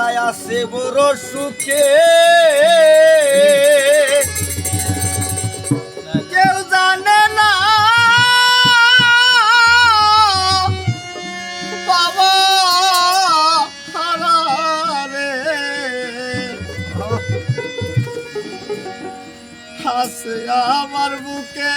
আল্লাহ আছে বড় সুখে। কেউ জানে না। বাবা হারারে আমার বুকে।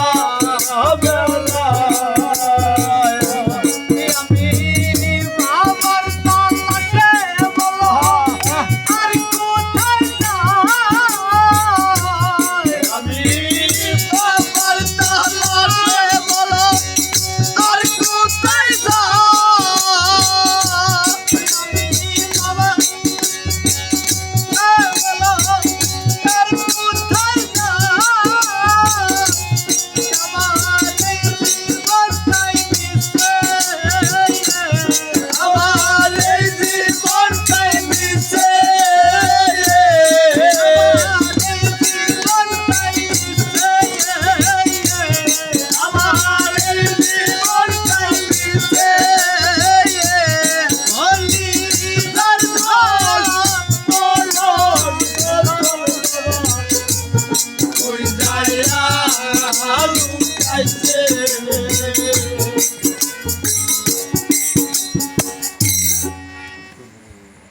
I did.